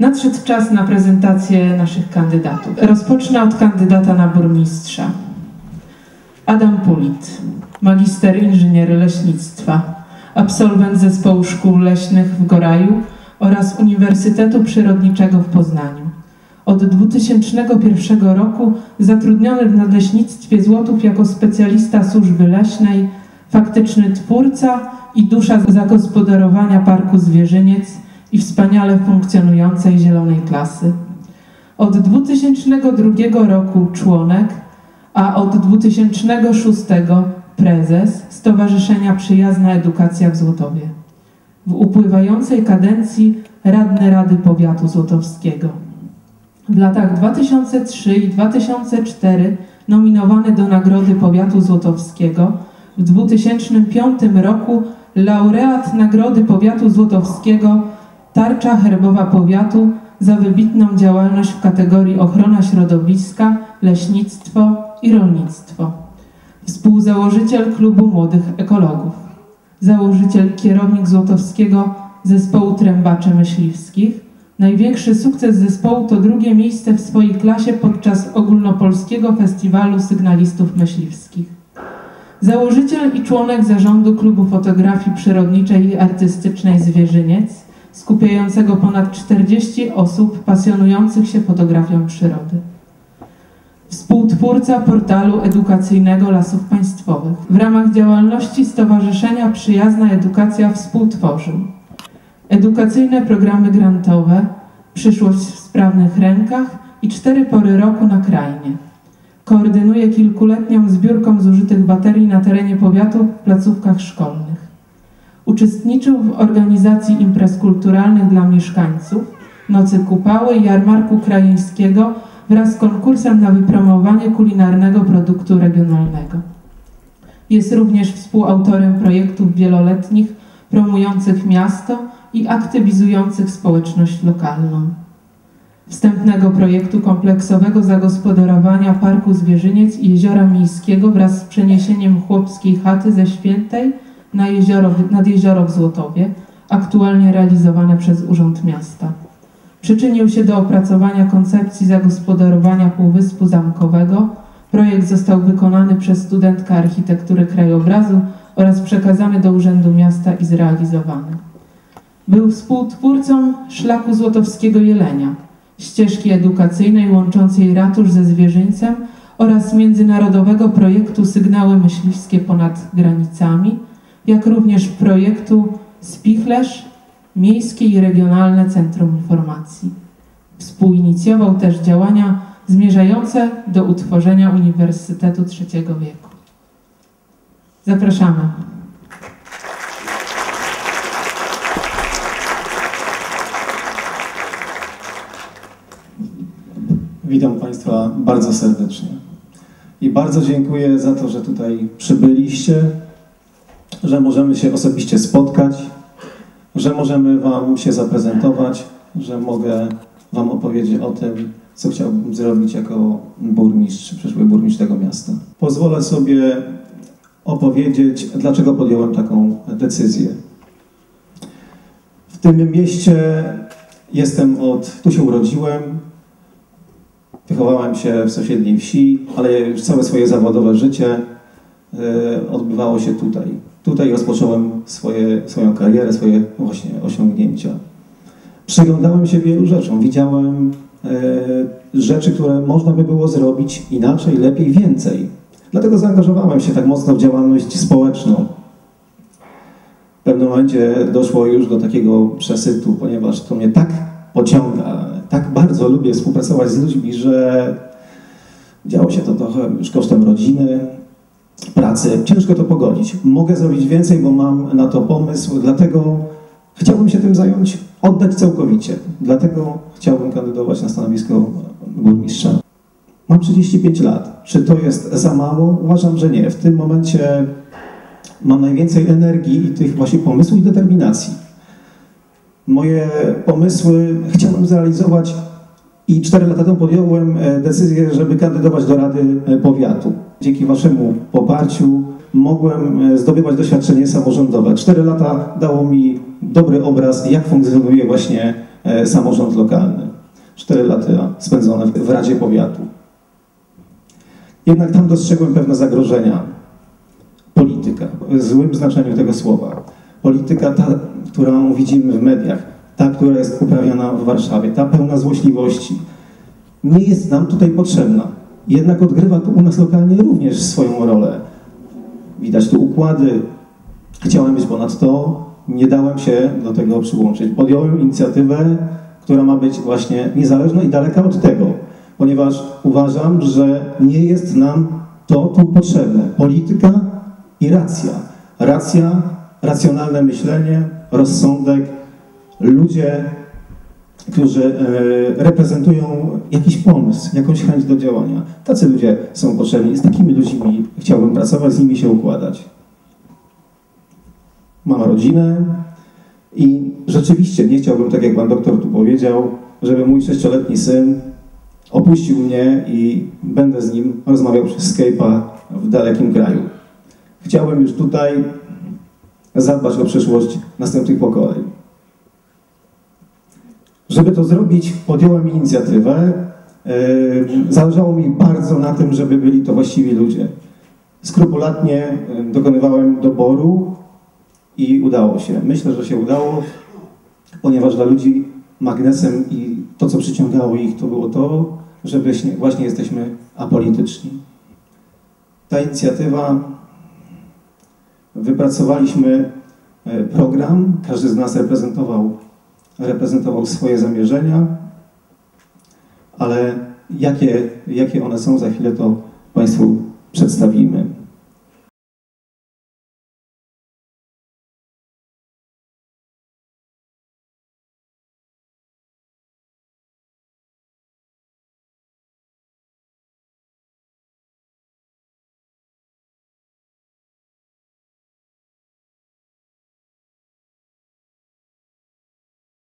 Nadszedł czas na prezentację naszych kandydatów. Rozpocznę od kandydata na burmistrza. Adam Pulit, magister inżynier leśnictwa, absolwent Zespołu Szkół Leśnych w Goraju oraz Uniwersytetu Przyrodniczego w Poznaniu. Od 2001 roku zatrudniony w Nadleśnictwie Złotów jako specjalista służby leśnej, faktyczny twórca i dusza zagospodarowania Parku Zwierzyniec i wspaniale funkcjonującej zielonej klasy. Od 2002 roku członek, a od 2006 prezes Stowarzyszenia Przyjazna Edukacja w Złotowie. W upływającej kadencji radny Rady Powiatu Złotowskiego. W latach 2003 i 2004 nominowany do Nagrody Powiatu Złotowskiego. W 2005 roku laureat Nagrody Powiatu Złotowskiego Tarcza Herbowa Powiatu za wybitną działalność w kategorii ochrona środowiska, leśnictwo i rolnictwo. Współzałożyciel Klubu Młodych Ekologów. Założyciel kierownik Złotowskiego Zespołu Trębaczy Myśliwskich. Największy sukces zespołu to drugie miejsce w swojej klasie podczas ogólnopolskiego festiwalu sygnalistów myśliwskich. Założyciel i członek zarządu Klubu Fotografii Przyrodniczej i Artystycznej Zwierzyniec, skupiającego ponad 40 osób pasjonujących się fotografią przyrody. Współtwórca portalu edukacyjnego Lasów Państwowych. W ramach działalności Stowarzyszenia Przyjazna Edukacja współtworzył edukacyjne programy grantowe, przyszłość w sprawnych rękach i cztery pory roku na krainie. Koordynuje kilkuletnią zbiórką zużytych baterii na terenie powiatu w placówkach szkolnych. Uczestniczył w organizacji imprez kulturalnych dla mieszkańców, Nocy Kupały i Jarmarku Krajeńskiego wraz z konkursem na wypromowanie kulinarnego produktu regionalnego. Jest również współautorem projektów wieloletnich promujących miasto i aktywizujących społeczność lokalną. Wstępnego projektu kompleksowego zagospodarowania Parku Zwierzyniec i Jeziora Miejskiego wraz z przeniesieniem chłopskiej chaty ze Świętej na jezioro, nad jezioro w Złotowie, aktualnie realizowane przez Urząd Miasta. Przyczynił się do opracowania koncepcji zagospodarowania Półwyspu Zamkowego. Projekt został wykonany przez studentkę architektury krajobrazu oraz przekazany do Urzędu Miasta i zrealizowany. Był współtwórcą Szlaku Złotowskiego Jelenia, ścieżki edukacyjnej łączącej ratusz ze zwierzyńcem oraz międzynarodowego projektu Sygnały Myśliwskie ponad granicami, jak również projektu Spichlerz Miejskie i Regionalne Centrum Informacji. Współinicjował też działania zmierzające do utworzenia Uniwersytetu Trzeciego Wieku. Zapraszamy. Witam Państwa bardzo serdecznie. I bardzo dziękuję za to, że tutaj przybyliście, że możemy się osobiście spotkać, że możemy Wam się zaprezentować, że mogę Wam opowiedzieć o tym, co chciałbym zrobić jako burmistrz, przyszły burmistrz tego miasta. Pozwolę sobie opowiedzieć, dlaczego podjąłem taką decyzję. W tym mieście jestem od, tu się urodziłem, wychowałem się w sąsiedniej wsi, ale już całe swoje zawodowe życie e, odbywało się tutaj. Tutaj rozpocząłem swoje, swoją karierę, swoje właśnie osiągnięcia. Przyglądałem się wielu rzeczom, widziałem e, rzeczy, które można by było zrobić inaczej, lepiej, więcej. Dlatego zaangażowałem się tak mocno w działalność społeczną. W pewnym momencie doszło już do takiego przesytu, ponieważ to mnie tak pociąga, tak bardzo lubię współpracować z ludźmi, że działo się to trochę już kosztem rodziny, pracy. Ciężko to pogodzić. Mogę zrobić więcej, bo mam na to pomysł, dlatego chciałbym się tym zająć, oddać całkowicie. Dlatego chciałbym kandydować na stanowisko burmistrza. Mam 35 lat. Czy to jest za mało? Uważam, że nie. W tym momencie mam najwięcej energii i tych właśnie pomysłów i determinacji. Moje pomysły chciałbym zrealizować i 4 lata temu podjąłem e, decyzję, żeby kandydować do Rady e, Powiatu. Dzięki Waszemu poparciu mogłem e, zdobywać doświadczenie samorządowe. 4 lata dało mi dobry obraz, jak funkcjonuje właśnie e, samorząd lokalny. Cztery lata spędzone w Radzie Powiatu. Jednak tam dostrzegłem pewne zagrożenia. Polityka, w złym znaczeniu tego słowa. Polityka ta, którą widzimy w mediach, ta, która jest uprawiana w Warszawie, ta pełna złośliwości, nie jest nam tutaj potrzebna. Jednak odgrywa tu u nas lokalnie również swoją rolę. Widać tu układy. Chciałem być ponad to, nie dałem się do tego przyłączyć. Podjąłem inicjatywę, która ma być właśnie niezależna i daleka od tego, ponieważ uważam, że nie jest nam to tu potrzebne. Polityka i racja. Racja, racjonalne myślenie, rozsądek, ludzie, którzy e, reprezentują jakiś pomysł, jakąś chęć do działania. Tacy ludzie są potrzebni. Z takimi ludźmi chciałbym pracować, z nimi się układać. Mam rodzinę i rzeczywiście nie chciałbym, tak jak pan doktor tu powiedział, żeby mój sześcioletni syn opuścił mnie i będę z nim rozmawiał przez Skype'a w dalekim kraju. Chciałbym już tutaj zadbać o przyszłość następnych pokoleń. Żeby to zrobić, podjąłem inicjatywę. Yy, Zależało mi bardzo na tym, żeby byli to właściwi ludzie. Skrupulatnie yy, dokonywałem doboru i udało się. Myślę, że się udało, ponieważ dla ludzi magnesem i to, co przyciągało ich, to było to, że właśnie jesteśmy apolityczni. Ta inicjatywa, wypracowaliśmy yy, program, każdy z nas reprezentował reprezentował swoje zamierzenia, ale jakie, jakie one są, za chwilę to Państwu przedstawimy.